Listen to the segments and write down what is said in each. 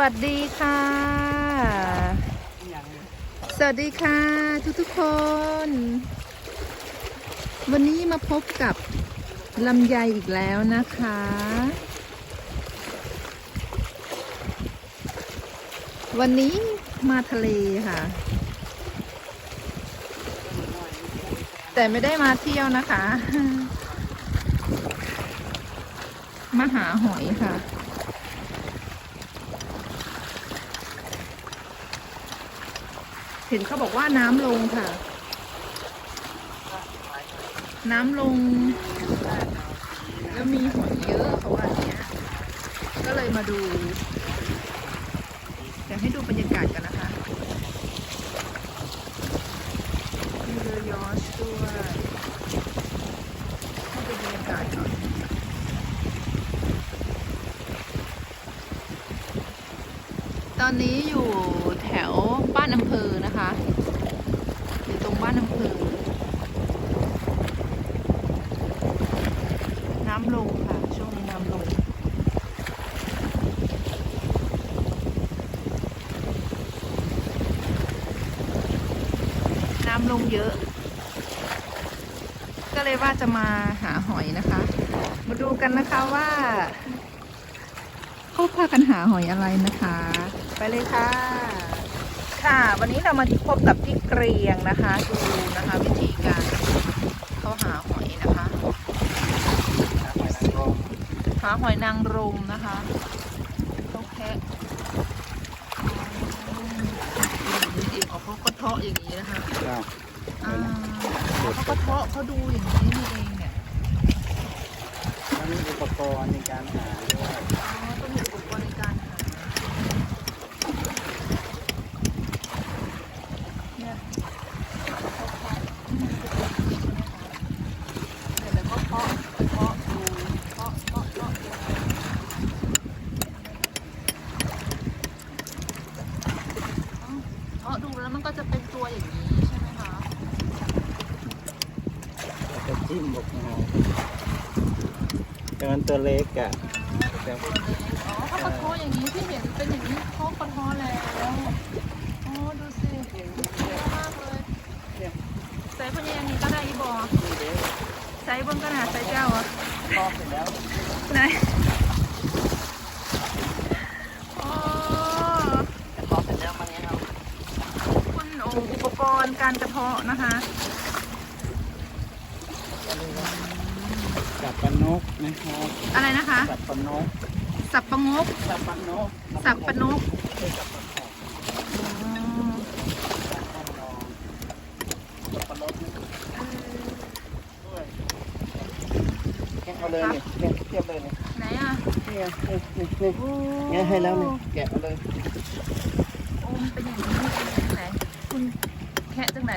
วัสดีค่ะ สวัสดีค่ะทุกทุกๆคน วันนี้มาพบกับลำไยอีกแล้วนะคะ วันนี้มาทะเลค่ะ แต่ไม่ได้มาเที่ยวนะคะ มาหาหอยค่ะ เห็นเขาบอกว่าน้ำลงค่ะ น้ำลง แล้วมีหอยเยอะเขาว่าอย่างเนี้ย ก็เลยมาดูเดี๋ยวให้ดูบรรยากาศกันนะคะมีเรือยอชด้วยให้ดูบรรยากาศก่อนตอนนี้อยู่แถวบ้านอำเภอนะคะ อยู่ตรงบ้านอำเภอน้ำลงค่ะ ช่วงนี้น้ำลง น้ำลงเยอะ ก็เลยว่าจะมาหาหอยนะคะ มาดูกันนะคะว่าเขาพากันหาหอยอะไรนะคะ ไปเลยค่ะ ค่ะ วันนี้เรามาพบกับพี่เกรียงนะคะดูนะคะวิธีการเขาหาหอยนะคะหาหอยนางรมนะคะเขาแคะจริงๆออกเขาก็เทาะอย่างนี้นะคะอ่าอ๋อเขาก็เทาะเขาดูอย่างนี้นี่เองเนี่ยมันมีอุปกรณ์ในการหาด้วย อ๋อต้องมีอุปกรณ์ในการหาเนี่ยเขาแคะอืมเดี๋ยวแล้วก็เคาะเคาะดูเคาะเคาะเคาะดู เพราะดูแล้วมันก็จะเป็นตัวอย่างนี้ใช่ไหมคะ จะจิ้มบอกหาแต่ มันตัวเล็กอะแต่ตัวเล็กอ๋อเขากระท้ออย่างนี้ที่เห็นเป็นอย่างนี้เขากระท้อแล้วอ๋อดูสิเยอะมากเลยใส่พญานี้ก็ได้อีบอใส่บิ้งก็น่าใส่เจ้าอะทอดเสร็จแล้วไหนอ๋อแต่ทอเสร็จแล้วมันนี้ยครับคุณโออุปกรณ์การกระเทาะนะคะ สับปะ นกนะครับ อะไรนะคะ สับปะนก สับปะงก สับปะนกสับปะนกคือสับปะนกอ๋อสับปะนกด้วยแกะเอาเลยนี่แกะเทียบเลยนี่ไหนอะนี่ไงนี่นี่นี่แกะให้แล้วนี่แกะเอาเลยโอ้มันเป็นอย่างนี้เป็นไหนคุณแคะจังไหน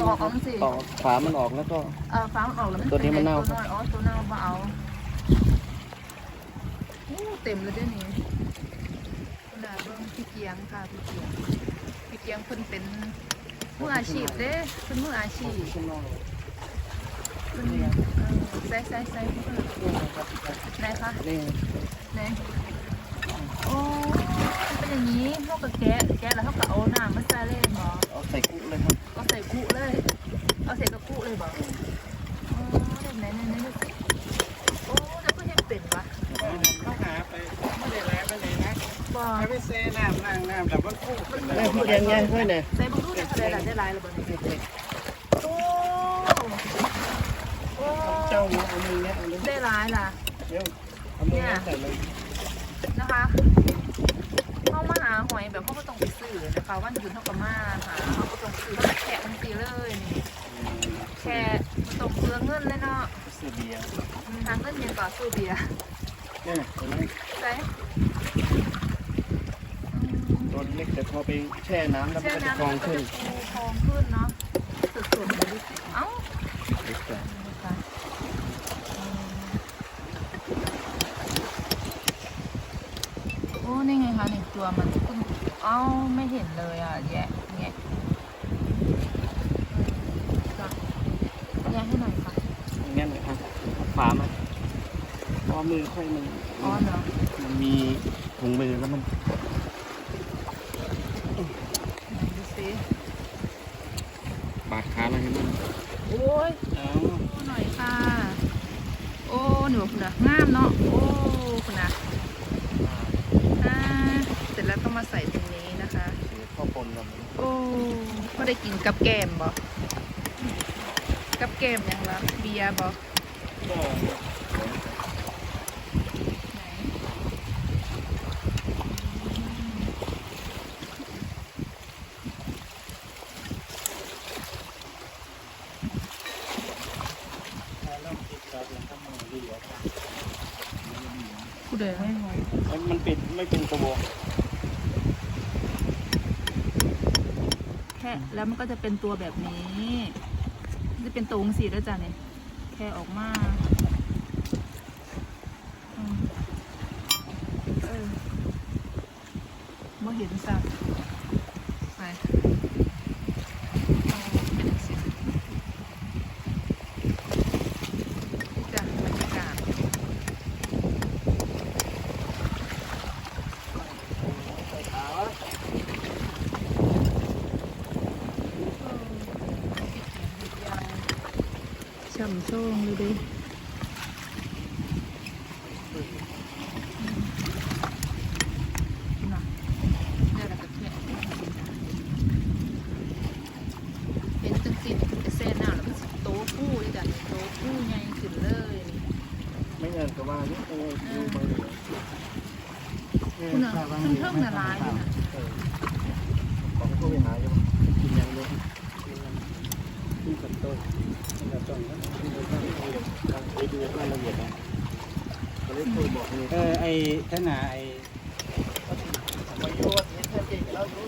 ตอกเอาสิตอกฝามันออกแล้วก็ เออฟ้ามันออกแล้วมันตัวนี้มันเน่า ตัวน้อยอ๋อตัวเน่ามาเอาโอ้เต็มเลยเด้อนี่ขนาดเบิ่งพี่เกียงค่ะพี่เกียงพี่เกียงเพิ่นเป็นมืออาชีพเด้เป็นมืออาชีพข้างนอกเพิ่นเออใส่ใส่ใส่เพิ่นนี่นะครับไหนคะนี่ไหนโอ้ มันเป็นอย่างนี้เขาก็แกะแกะแล้วเขาก็เอาน้ำมาใส่เลยหมอเอาใส่กุ๊กเลยครับเอาใส่กุเลย เอาใส่กระกุเลยบอกอ๋อเด็กไหนไหนไหนดูสิโอ้แล้วก็ยังเป็นวะเขาหาไปไม่ได้แล้วไม่ได้นะบอกให้ไปเซ่น้ำน้ำน้ำแต่มันคู่เป็นเลยพูดยังไงค่อยเนี่ยใส่บุ้งรูดได้เท่าไหร่ล่ะได้หลายหรือเปล่าโอ้โอ้เจ้ามือเอามือเนี่ยเอาเลยได้หลายล่ะเดี๋ยวเอามือเนี่ยใส่เลยนะคะ เข้ามาหาหอยแบบเขาก็ต้องไปซื้อนะคะวันหยุดเขาก็มาหาเขาก็ต้องซื้อเขาแขกมันตีเลยนี่แขกมันต้องเปลืองเงินเลยเนาะสูเบียร์ทางเงินเย็นกว่าสู้เบียร์เนี่ยเห็นไหมใส่ตัวเล็กแต่พอไปแช่น้ำแล้วมันเชื่อก็จะน้ำฟองขึ้นฟองขึ้นเนาะสุดๆเลยดูสิเอ้า เล็กแต่ โอ้ นี่ไงคะนี่ตัวมันขึ้น เอ้าไม่เห็นเลยอะแยะแยะจ้ะแยะให้หน่อยค่ะอย่างเงี้ยเลยครับฝามาพอมือค่อยมันอ๋อเนาะมันมีมีถุงมือแล้วมันไหนดูสิบาดขาอะไรมันโอ้ยเอาโอ้หน่อยค่ะ โอ้หนูคุณนะงามเนาะโอ้คุณนะอ่า เสร็จแล้วก็มาใส่ตรงนี้นะคะข้าวปนแบบโอ้ก็ได้กินกับแกมบ่กับแกมยังละเบียร์บ่ก็ไหนเริ่มติดแล้วยังทำมือดีแล้วผู้ใดไม่หอยมันปิดไม่เป็นตัวแค่แล้วมันก็จะเป็นตัวแบบนี้จะเป็นตัวองสีด้วยจ้ะเนี่ยแค่ออกมามเออมาเห็นจ้ะไปเอาเป็นจังซี่นี่จ้ะบรรยากาศ ช่ำโช่งเลยดิน่ะเดี๋ยวเราจะเทียบเป็นจังสิเป็นเส้นหน้าแล้ วมันสิโตคู่เลยจ้ะโตคู่ใหญ่ขึ้นเลยนี่ไม่เงินก็ว่านี่อ้ยดูไปเลยคุณน่ะเพิ่งพิ่งละลายเลยนะของผู้บริหารจะกินยังเลยกินกับ ต้นกินกับต้นแล้วกินะเอียดไปดูรายละเอียดนะเขาเรียคุยบอกนี่เออไอ้ท่านาไอ้มาโยนเห็นเพื่อนเก่งแล้วรู้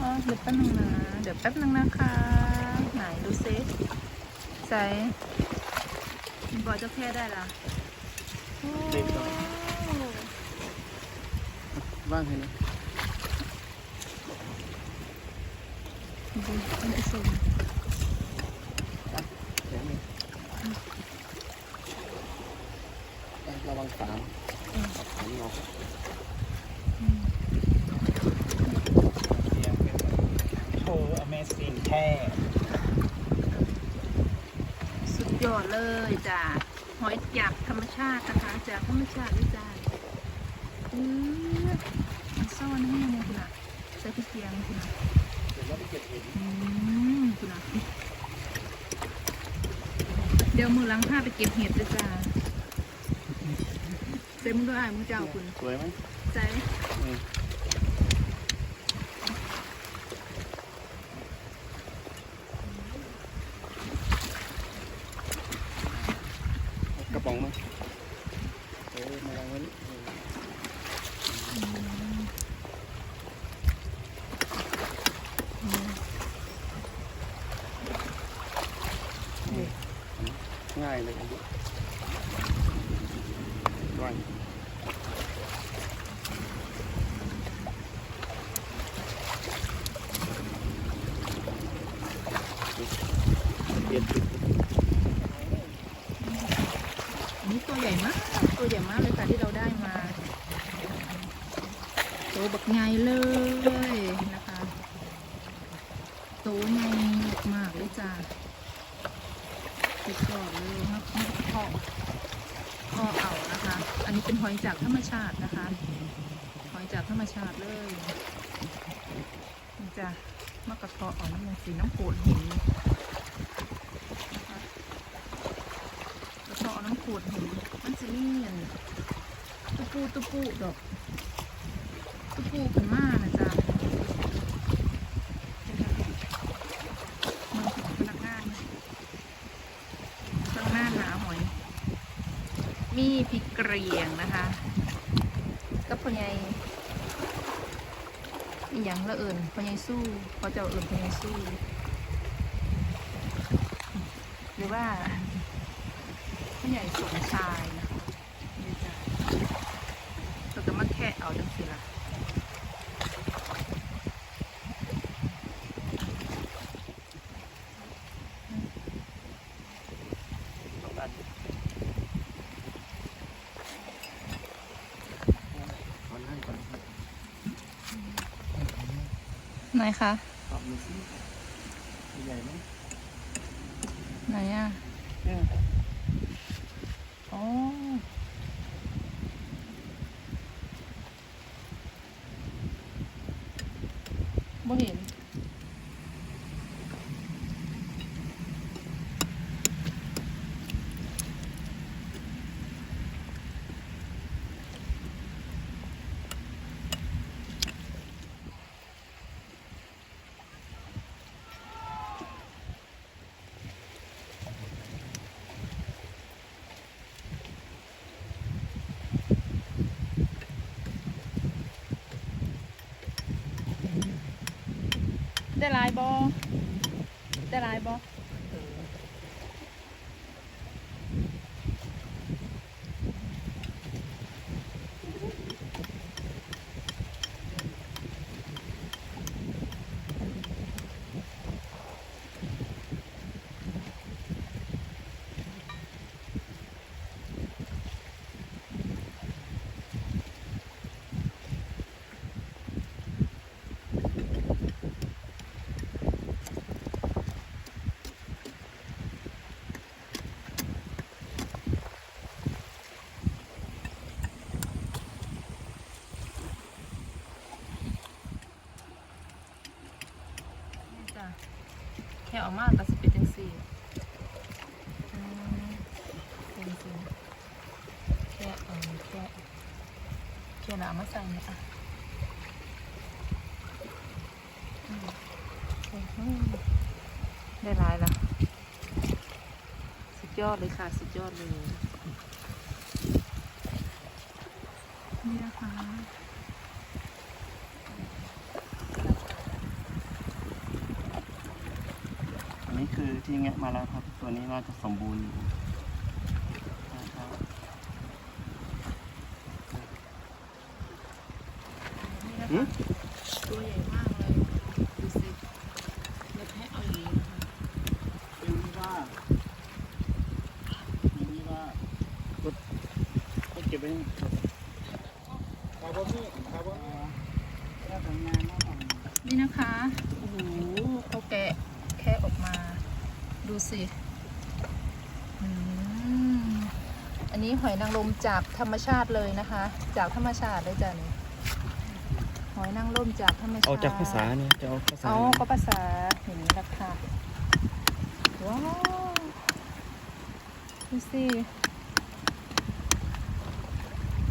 อ๋อเดี๋ยวแป๊บนึงนะ เดี๋ยวแป๊บนึงนะคะ ไหนดูซิใส่บอยจะแพ้ได้ละโอ้ว่างเห็นไหม ดูท่านผู้ชม เดี๋ยวนี้ ระวังสามสามงอโชว์ Amazing แค่สุดยอดเลยจ้ะหอยจากธรรมชาตินะคะจากธรรมชาติด้วยจ้ะเออซ่อนแห้เลยคุณอะใส่พริกเกียงคุณอ่เดี๋ยวเราไปเก็บเห็ดอืมคุณอะ เดี๋ยวมือหล้างผ้าไปเก็บเห็ดด้วยจ้ะเซ็มึงด้วยอะมึงเจ้าคุณสวยไหมใจอืมกระป๋องมั้ยเออมาลองไว้นี่ง่ายเลยอันนี้ว่าง เปลี่ยนจุดอันนี้ตัวใหญ่มาก ตัวใหญ่มากเลยค่ะที่เราได้มาตัวบักใหญ่เลยนะคะตัวใหญ่มากเลยจ้าสุดยอดเลยครับพอพอเอานะคะ อันนี้เป็นหอยจากธรรมชาตินะคะ หอยจากธรรมชาติเลยจ้ะมะกระเทาะออกน้ำมันสีน้ำโขดหินนะคะ กระเทาะน้ำโขดหินมันจะนี่อันตุปูตุปูดอกตุปูขึ้นมานะจ๊ะมันถึงพนักงานพนักงานหาหอย มีพริกเกรียงนะคะกับพญายอีหยังละเอิญพญายสู้เขาจะเอาเอิญพญายสู้ หรือว่า ผู้ใหญ่สมชายนะคะจะเราจะมาแค่เอาจังสิละไหนคะ ได้หลายบอได้หลายบ อกมาก็สิเป็นจังสี่เป็นจริงแค่เออแค่แค่หนามาใส่เนี่ยอะอืมได้ลายแล้วสุดยอดเลยค่ะ สุดยอดเลยนี่นะคะ อันนี้คือที่แงะ มาแล้วครับ ตัวนี้น่าจะสมบูรณ์อยู่นะครับนี่นะหืมคะตัวใหญ่มากเลยดูสิเล็บให้เอาอย่างนี้นะคะเป็นที่ว่าเป็นที่ว่าก็ก็เก็บไว้นี่คาร์บอนนี่คาร์บอนถ้าทำงานมาทำ นี่นะคะ โอ้โหเขาแกะแค่ออกมา ดูสิอืมอันนี้ หอยนางรมจากธรรมชาติเลยนะคะ จากธรรมชาติเลยจ้ะนี่หอยนางรมจากธรรมชาติเอาจากภาษาเนี่ยจะเอาภาษาเอาก็ภาษาอย่างนี้แหละค่ะว้าวดูสิ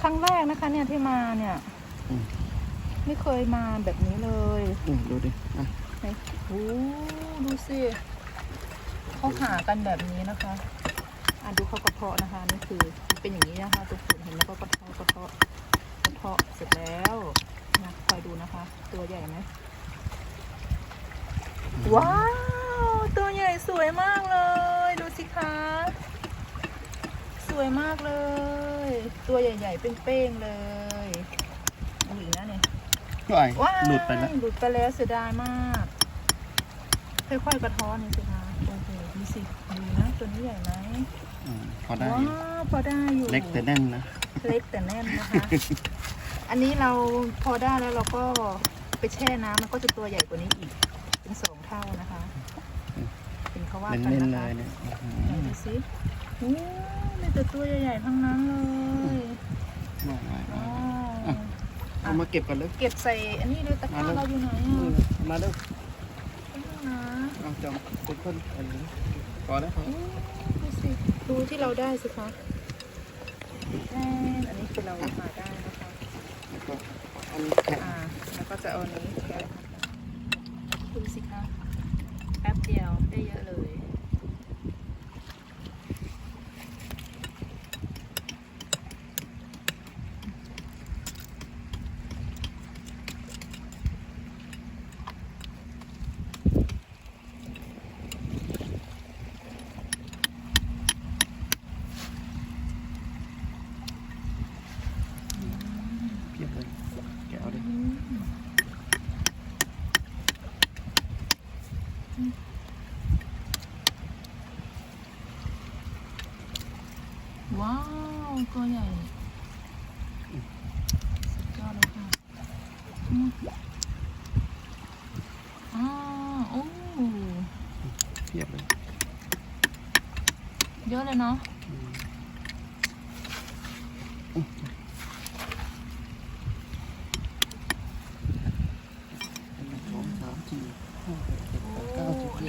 ครั้งแรกนะคะเนี่ยที่มาเนี่ยอืมไม่เคยมาแบบนี้เลยอืมดูดิอะไหนโอ้ดูสิเขาหากันแบบนี้นะคะ อะดูเขากระเทาะนะคะนี่คือ เป็นอย่างนี้นะคะทุกคนเห็นแล้วก็กระเทาะกระเทาะกระเทาะเสร็จแล้วนะคอยดูนะคะ ตัวใหญ่ไหมว้าว ตัวใหญ่สวยมากเลย ดูสิคะสวยมากเลย ตัวใหญ่ๆเป้งๆเลยดูอีกนะเนี่ยว้ายว้ายหลุดไปแล้วหลุดไปแล้วเสียดายมากค่อยๆกระท้อนนี่สิคะโอ้โหดูสิดูนะตัวนี้ใหญ่ไหมอืม พอได้ว้าอยู่วพอได้อยู่ เล็กแต่แน่นนะ เล็กแต่แน่นนะคะ อันนี้เราพอได้แล้วเราก็ไปแช่น้ำมันก็จะตัวใหญ่กว่านี้อีก เป็นสองเท่านะคะเห็นเขาว่ากันเน้นนะๆเลคะยเนี่ยอื้อไหนหือดูสิโอ้มีแต่ตัวใหญ่ๆทั้งนั้นเลยมากมายอ๋อมากเอามาเก็บกันเลย เก็บใส่อันนี้เลยตะกร้าเราอยู่ไหนอะมาเร็วไม่รู้นะเอาจอมเป็นคนอันนี้พอแล้วพออืม ดูสิดูที่เราได้สิคะแน่นอันนี้คือเราหาได้นะคะแล้วก็อันนี้แข็งอ่าแล้วก็จะเอาอันนี้แค่ดูสิคะแป๊บเดียวได้เยอะเลย เพียบเลยแกะเอาดิ ว้าว ตัวใหญ่ สุดยอดเลยค่ะอืม อ๋อโอ้ เทียบเลย เยอะเลยเนาะ สองสามสี่ห้าหกเจ็ด โอ้ แปดเก้าสิบ อัน เอ็นี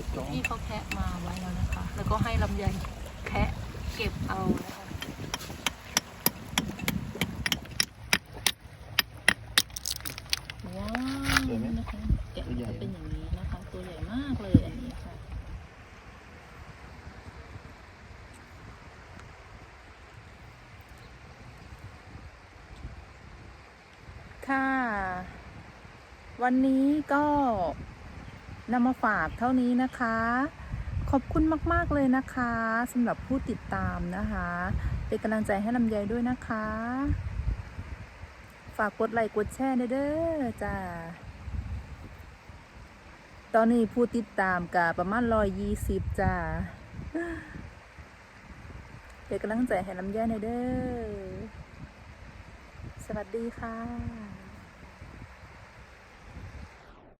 ้ดสองพี่เขาแคะมาไว้แล้วนะคะ แล้วก็ให้ลำไยแคะเก็บเอานะคะว้าวนะคะแกะจะเป็นอย่างนี้นะคะ ตัวใหญ่มากเลยอันนี้ค่ะ ค่ะ วันนี้ก็นำมาฝากเท่านี้นะคะ ขอบคุณมาก ๆ เลยนะคะสำหรับผู้ติดตามนะคะ เป็นกำลังใจให้ลำไยด้วยนะคะ ฝากกดไลค์กดแชร์เด้อจ้าตอนนี้ผู้ติดตามกับประมาณร้อยยี่สิบจ้าเป็นกำลังใจให้ลำไยหน่อยเด้อสวัสดีค่ะ